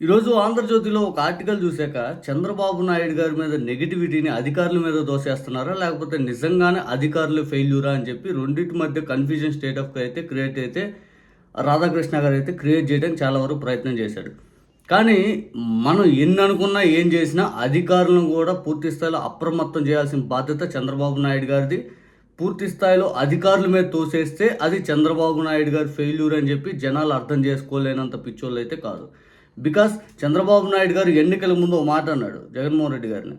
ఈరోజు ఆంధ్రజ్యోతిలో ఒక ఆర్టికల్ చూశాక చంద్రబాబు నాయుడు గారి మీద నెగిటివిటీని అధికారుల మీద దోసేస్తున్నారా లేకపోతే నిజంగానే అధికారులు ఫెయిల్యూరా అని చెప్పి రెండింటి మధ్య కన్ఫ్యూజన్ స్టేట్ ఆఫ్ అయితే క్రియేట్ అయితే రాధాకృష్ణ గారు అయితే క్రియేట్ చేయడానికి చాలా వరకు ప్రయత్నం చేశాడు. కానీ మనం ఎన్ని అనుకున్నా ఏం చేసినా అధికారులను కూడా పూర్తి స్థాయిలో అప్రమత్తం చేయాల్సిన బాధ్యత చంద్రబాబు నాయుడు గారిది. పూర్తి స్థాయిలో అధికారుల మీద తోసేస్తే అది చంద్రబాబు నాయుడు గారి ఫెయిల్యూర్ అని చెప్పి జనాలు అర్థం చేసుకోలేనంత పిచ్చోళ్ళు అయితే కాదు. బికాస్ చంద్రబాబు నాయుడు గారు ఎన్నికల ముందు ఒక మాట అన్నాడు జగన్మోహన్ రెడ్డి గారిని.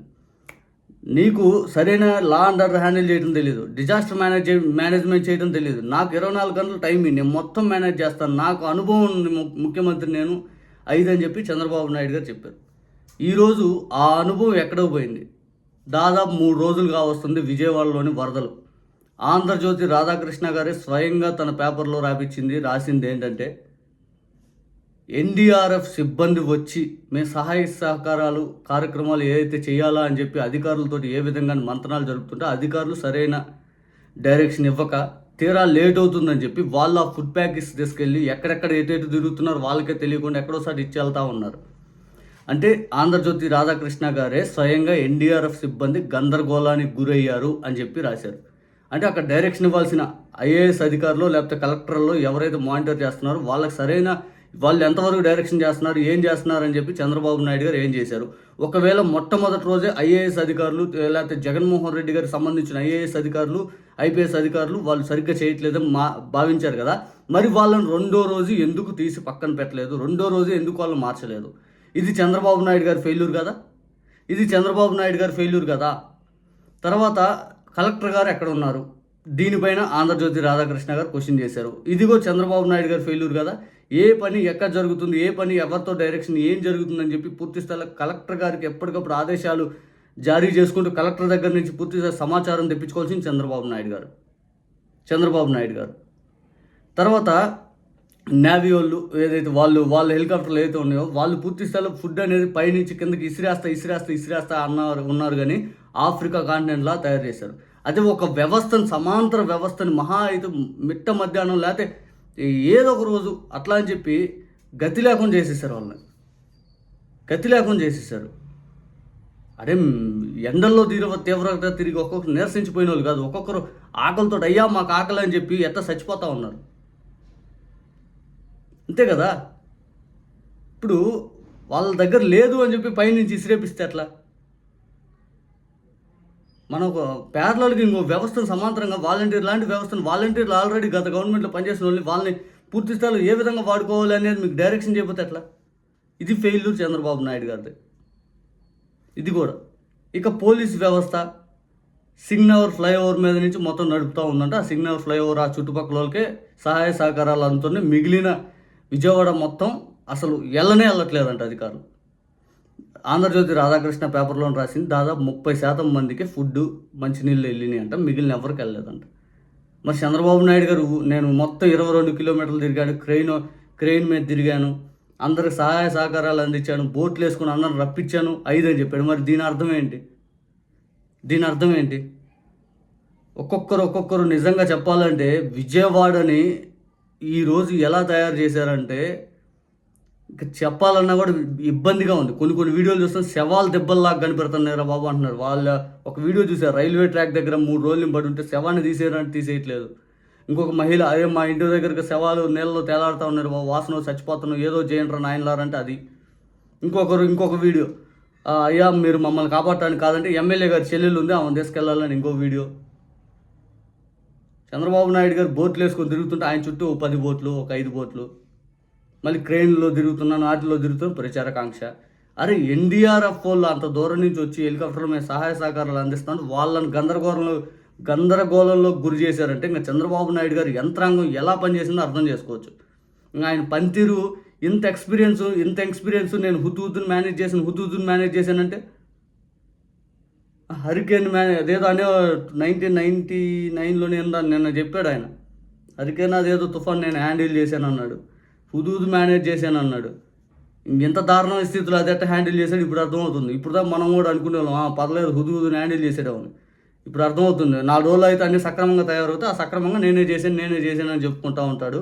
నీకు సరైన లా అండ్ ఆర్డర్ హ్యాండిల్ చేయడం తెలియదు డిజాస్టర్ మేనేజ్ మేనేజ్మెంట్ చేయడం తెలియదు నాకు ఇరవై నాలుగు గంటల టైం నేను మొత్తం మేనేజ్ చేస్తాను. నాకు అనుభవం ఉంది ము- ముఖ్యమంత్రి నేను ఐదు అని చెప్పి చంద్రబాబు నాయుడు గారు చెప్పారు. ఈరోజు ఆ అనుభవం ఎక్కడో పోయింది. దాదాపు మూడు రోజులుగా వస్తుంది విజయవాడలోని వరదలు. ఆంధ్రజ్యోతి రాధాకృష్ణ గారే స్వయంగా తన పేపర్లో రాపించింది రాసింది ఏంటంటే ఎన్డీఆర్ఎఫ్ సిబ్బంది వచ్చి మేము సహాయ సహకారాలు కార్యక్రమాలు ఏదైతే చేయాలా అని చెప్పి అధికారులతో ఏ విధంగా మంతనాలు జరుపుతుంటే అధికారులు సరైన డైరెక్షన్ ఇవ్వక తీరా లేట్ అవుతుందని చెప్పి వాళ్ళు ఆ ఫుడ్ ప్యాకెట్స్ తీసుకెళ్ళి ఎక్కడెక్కడ ఎటు ఎటు తిరుగుతున్నారో వాళ్ళకే తెలియకుండా ఎక్కడోసారి ఇచ్చి వెళ్తా ఉన్నారు. అంటే ఆంధ్రజ్యోతి రాధాకృష్ణ గారే స్వయంగా ఎన్డీఆర్ఎఫ్ సిబ్బంది గందరగోళానికి గురయ్యారు అని చెప్పి రాశారు. అంటే అక్కడ డైరెక్షన్ ఇవ్వాల్సిన ఐఏఎస్ అధికారులు లేకపోతే కలెక్టర్లు ఎవరైతే మానిటర్ చేస్తున్నారో వాళ్ళకి సరైన వాళ్ళు ఎంతవరకు డైరెక్షన్ చేస్తున్నారు ఏం చేస్తున్నారు అని చెప్పి చంద్రబాబు నాయుడు గారు ఏం చేశారు? ఒకవేళ మొట్టమొదటి రోజే ఐఏఎస్ అధికారులు లేకపోతే జగన్మోహన్ రెడ్డి గారికి సంబంధించిన ఐఏఎస్ అధికారులు ఐపీఎస్ అధికారులు వాళ్ళు సరిగ్గా చేయట్లేదని మా భావించారు కదా? మరి వాళ్ళని రెండో రోజు ఎందుకు తీసి పక్కన పెట్టలేదు? రెండో రోజు ఎందుకు వాళ్ళని మార్చలేదు? ఇది చంద్రబాబు నాయుడు గారి ఫెయిల్యూర్ కదా? ఇది చంద్రబాబు నాయుడు గారి ఫెయిల్యూర్ కదా? తర్వాత కలెక్టర్ గారు ఎక్కడ ఉన్నారు? దీనిపైన ఆంధ్రజ్యోతి రాధాకృష్ణ గారు క్వశ్చన్ చేశారు. ఇదిగో చంద్రబాబు నాయుడు గారి ఫెయిల్యూర్ కదా. ఏ పని ఎక్కడ జరుగుతుంది? ఏ పని ఎవరితో డైరెక్షన్? ఏం జరుగుతుందని చెప్పి పూర్తి స్థాయిలో కలెక్టర్ గారికి ఎప్పటికప్పుడు ఆదేశాలు జారీ చేసుకుంటూ కలెక్టర్ దగ్గర నుంచి పూర్తిగా సమాచారం తెప్పించుకోవాల్సింది చంద్రబాబు నాయుడు గారు. చంద్రబాబు నాయుడు గారు. తర్వాత నేవీ వాళ్ళు ఏదైతే వాళ్ళు వాళ్ళ హెలికాప్టర్లు ఏదైతే ఉన్నాయో వాళ్ళు పూర్తి స్థాయిలో ఫుడ్ అనేది పైనుంచి కిందకి ఇసిరేస్తా ఇసిరేస్తా ఇసిరేస్తా అన్నారు ఉన్నారు కానీ ఆఫ్రికా కాంటినెంట్లా తయారు చేశారు. అదే ఒక వ్యవస్థను సమాంతర వ్యవస్థని మహా అయితే మిట్ట మధ్యాహ్నం లేకపోతే ఏదో ఒక రోజు అట్లా అని చెప్పి గతి లేకుండా చేసేసారు వాళ్ళని. గతి లేకుండా చేసేసారు. అరే ఎండల్లో తీరవ తీవ్రత తిరిగి ఒక్కొక్కరు నిరసించిపోయిన వాళ్ళు కాదు. ఒక్కొక్కరు ఆకలితో అయ్యా మాకు ఆకలి అని చెప్పి ఎంత చచ్చిపోతా ఉన్నారు. అంతే కదా? ఇప్పుడు వాళ్ళ దగ్గర లేదు అని చెప్పి పైనుంచి ఇసిరేపిస్తే ఎట్లా? మనం ఒక పేర్లకి ఇంకో వ్యవస్థను సమాంతరంగా వాలంటీర్ లాంటి వ్యవస్థను వాలంటీర్లు ఆల్రెడీ గత గవర్నమెంట్లో పనిచేసిన వాళ్ళని వాళ్ళని పూర్తి స్థాయిలో ఏ విధంగా వాడుకోవాలి అనేది మీకు డైరెక్షన్ చేయబోతే ఎట్లా? ఇది ఫెయిల్యూర్ చంద్రబాబు నాయుడు గారిది. ఇది కూడా. ఇక పోలీస్ వ్యవస్థ సిగ్నవర్ ఫ్లైఓవర్ మీద నుంచి మొత్తం నడుపుతూ ఉందంట. ఆ సిగ్నవర్ ఫ్లైఓవర్ ఆ చుట్టుపక్కల వాళ్ళకే సహాయ సహకారాలు అందుతూనే మిగిలిన విజయవాడ మొత్తం అసలు వెళ్ళనే వెళ్ళట్లేదంట అధికారులు. ఆంధ్రజ్యోతి రాధాకృష్ణ పేపర్లో రాసింది దాదాపు ముప్పై శాతం మందికి ఫుడ్ మంచినీళ్ళు వెళ్ళినాయి అంట మిగిలిన ఎవరికి వెళ్ళలేదంట. మరి చంద్రబాబు నాయుడు గారు నేను మొత్తం ఇరవై రెండు కిలోమీటర్లు తిరిగాను క్రెయిన్ క్రెయిన్ మీద తిరిగాను అందరికి సహాయ సహకారాలు అందించాను బోట్లు వేసుకుని అందరిని రప్పించాను ఐదు అని చెప్పాడు. మరి దీని అర్థం ఏంటి? దీని అర్థం ఏంటి? ఒక్కొక్కరు ఒక్కొక్కరు నిజంగా చెప్పాలంటే విజయవాడని ఈరోజు ఎలా తయారు చేశారంటే చెప్పాలన్నా కూడా ఇబ్బందిగా ఉంది. కొన్ని కొన్ని వీడియోలు చూస్తే శవాలు దెబ్బల్లాగా కనిపెడుతున్నారా బాబు అంటున్నారు. వాళ్ళ ఒక వీడియో చూసారు రైల్వే ట్రాక్ దగ్గర మూడు రోజులు పడి ఉంటే శవాన్ని తీసేయడానికి తీసేయట్లేదు. ఇంకొక మహిళ అదే మా ఇంటి దగ్గరకు శవాలు నీళ్ళలో తేలాడుతూ ఉన్నారు బాబు. వాసన చచ్చిపోతున్నాం ఏదో చేయండి నాయనలారంటే అది. ఇంకొకరు ఇంకొక వీడియో. అయ్యా మీరు మమ్మల్ని కాపాడటానికి కాదంటే ఎమ్మెల్యే గారి చెల్లెలు ఉంది. ఆమె తీసుకెళ్ళాలని ఇంకో వీడియో. చంద్రబాబు నాయుడు గారు బోట్లు వేసుకొని తిరుగుతుంటే ఆయన చుట్టూ పది బోట్లు ఒక ఐదు బోట్లు. మళ్ళీ క్రెయిన్లో తిరుగుతున్నాను వాటిలో తిరుగుతున్నాను ప్రచారకాంక్ష. అరే ఎన్డీఆర్ఎఫ్ వాళ్ళు అంత దూరం నుంచి వచ్చి హెలికాప్టర్ మీద సహాయ సహకారాలు అందిస్తున్నారు. వాళ్ళని గందరగోళంలో గందరగోళంలో గురి చేశారంటే ఇంకా చంద్రబాబు నాయుడు గారు యంత్రాంగం ఎలా పనిచేసిందో అర్థం చేసుకోవచ్చు. ఇంకా ఆయన పనితీరు ఇంత ఎక్స్పీరియన్స్ ఇంత ఎక్స్పీరియన్స్ నేను హుతుహుతుని మేనేజ్ చేశాను హుతుహుతుని మేనేజ్ చేశానంటే? హరికేన్ మేనే అదేదో అనే నైన్టీన్ నైన్టీ నైన్లోనే నిన్న చెప్పాడు ఆయన. హరికేన్ అదేదో తుఫాన్ నేను హ్యాండిల్ చేశాను అన్నాడు హుదూద్ మేనేజ్ చేశాను అన్నాడు. ఇంత దారుణమైన స్థితిలో అదట్ట హ్యాండిల్ చేశాడు ఇప్పుడు అర్థమవుతుంది. ఇప్పుడు మనం కూడా అనుకునే వాళ్ళం పర్లేదు హుదూదుని హ్యాండిల్ చేసేటవని ఇప్పుడు అర్థమవుతుంది. నాలుగు రోజులు అయితే అన్ని సక్రమంగా తయారవుతే ఆ సక్రమంగా నేనే చేశాను నేనే చేశాను అని చెప్పుకుంటా ఉంటాడు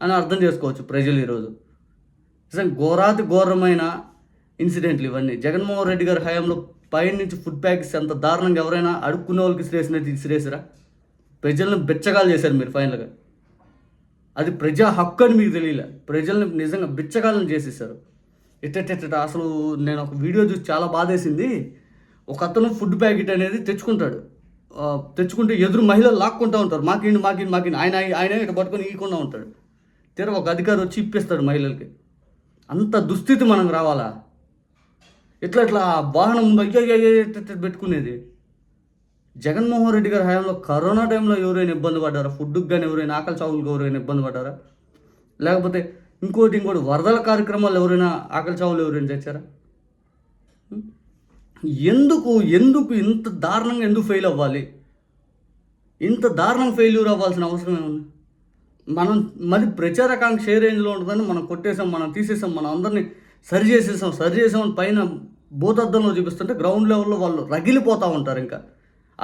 అని అర్థం చేసుకోవచ్చు ప్రజలు ఈరోజు. నిజంగా ఘోరాతి ఘోరమైన ఇన్సిడెంట్లు ఇవన్నీ. జగన్మోహన్ రెడ్డి గారి హయాంలో పైన నుంచి ఫుడ్ ప్యాకెట్స్ ఎంత దారుణంగా ఎవరైనా అడుక్కునే వాళ్ళకి ఇసిరేసినట్టు ఇసిరేసిరా ప్రజలను బెచ్చగాలు చేశారు మీరు ఫైనల్గా. అది ప్రజా హక్కు అని మీకు తెలియలే. ప్రజల్ని నిజంగా బిచ్చగాలను చేసేసారు ఎట్టెట్టెట్ట అసలు నేను ఒక వీడియో చూసి చాలా బాధేసింది. ఒక అతను ఫుడ్ ప్యాకెట్ అనేది తెచ్చుకుంటాడు. తెచ్చుకుంటే ఎదురు మహిళలు లాక్కుంటూ ఉంటారు. మాకిండి మాకిండి మాకిండి. ఆయన ఆయన ఇట్లా పట్టుకొని ఈకుండా ఉంటాడు. తీరా ఒక అధికారి వచ్చి ఇప్పిస్తాడు మహిళలకి. అంత దుస్థితి మనం రావాలా? ఇట్లా ఇట్లా వాహనం ముందు అయ్యో అయ్యో పెట్టుకునేది జగన్మోహన్ రెడ్డి గారి హయాంలో కరోనా టైంలో ఎవరైనా ఇబ్బంది పడ్డారా? ఫుడ్కి కానీ ఎవరైనా ఆకలి చావులకు ఎవరైనా ఇబ్బంది పడ్డారా? లేకపోతే ఇంకోటి ఇంకోటి వరదల కార్యక్రమాలు ఎవరైనా ఆకలి చావులు ఎవరైనా తెచ్చారా ఎందుకు ఎందుకు ఇంత దారుణంగా ఎందుకు ఫెయిల్ అవ్వాలి? ఇంత దారుణం ఫెయిల్యూర్ అవ్వాల్సిన అవసరం ఏముంది? మనం మరి ప్రచారకాంక్ష ఏ రేంజ్లో ఉంటుందని మనం కొట్టేసాం మనం తీసేసాం మనం అందరినీ సరి చేసేసాం సరి చేసాం పైన భూతద్దంలో చూపిస్తుంటే గ్రౌండ్ లెవెల్లో వాళ్ళు రగిలిపోతూ ఉంటారు ఇంకా.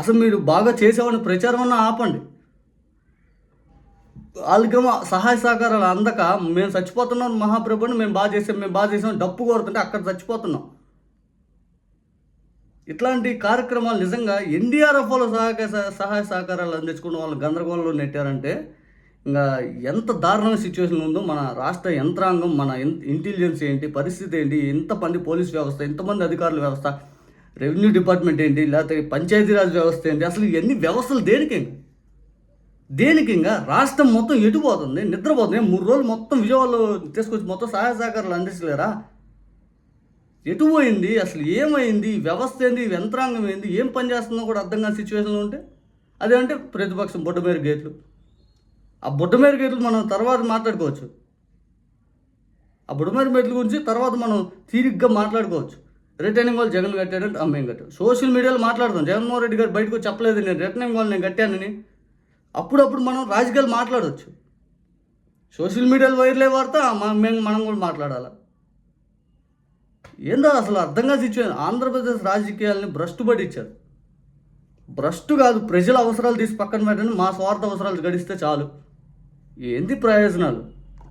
అసలు మీరు బాగా చేసేవాడిని ప్రచారం అన్న ఆపండి. వాళ్ళకేమో సహాయ సహకారాలు అందక మేము చచ్చిపోతున్నాం మహాప్రభుని మేము బాగా చేసాం మేము బాగా చేసాం డప్పు కోరుతుంటే అక్కడ చచ్చిపోతున్నాం. ఇట్లాంటి కార్యక్రమాలు నిజంగా ఎన్డీఆర్ఎఫ్ వాళ్ళు సహాయ సహాయ సహకారాలు అందించుకున్న వాళ్ళు గందరగోళంలో నెట్టారంటే ఇంకా ఎంత దారుణమైన సిచ్యువేషన్ ఉందో మన రాష్ట్ర యంత్రాంగం మన ఇంటెలిజెన్స్ ఏంటి పరిస్థితి ఏంటి ఎంతమంది పోలీస్ వ్యవస్థ ఎంతమంది అధికారుల వ్యవస్థ రెవెన్యూ డిపార్ట్మెంట్ ఏంటి? లేకపోతే పంచాయతీరాజ్ వ్యవస్థ ఏంటి? అసలు ఇవన్నీ వ్యవస్థలు దేనికి దేనికి ఇంకా రాష్ట్రం మొత్తం ఎటుపోతుంది నిద్రపోతుంది మూడు రోజులు మొత్తం విజయవాడలో తీసుకొచ్చి మొత్తం సహాయ సహకారాలు అందించలేరా ఎటు పోయింది? అసలు ఏమైంది? వ్యవస్థ ఏంది? యంత్రాంగం ఏంది? ఏం పని చేస్తుందో కూడా అర్థం కాని సిచ్యువేషన్లో ఉంటే? అదేంటే ప్రతిపక్షం బుడ్డమేరు గేట్లు. ఆ బుడ్డమేర గేట్లు మనం తర్వాత మాట్లాడుకోవచ్చు. ఆ బుడ్డమేర గేట్ల గురించి తర్వాత మనం తీరిగ్గా మాట్లాడుకోవచ్చు. రిటర్నింగ్ వాళ్ళు జగన్ కట్టాడంటే మేము కట్టాడు? సోషల్ మీడియాలో మాట్లాడదాం. జగన్మోహన్ రెడ్డి గారు బయటకు చెప్పలేదు నేను రిటర్నింగ్ వాళ్ళు నేను కట్టానని అప్పుడప్పుడు మనం రాజకీయాలు మాట్లాడవచ్చు సోషల్ మీడియాలో వైర్లే వార్త మేము మనం కూడా మాట్లాడాలి? ఏందో అసలు అర్థంగా సిచ్యువేషన్ ఆంధ్రప్రదేశ్ రాజకీయాలని భ్రష్టు పట్టించారు. భ్రష్టు కాదు ప్రజల అవసరాలు తీసి పక్కన పెట్టండి మా స్వార్థ అవసరాలు గడిస్తే చాలు. ఏంది ప్రయోజనాలు?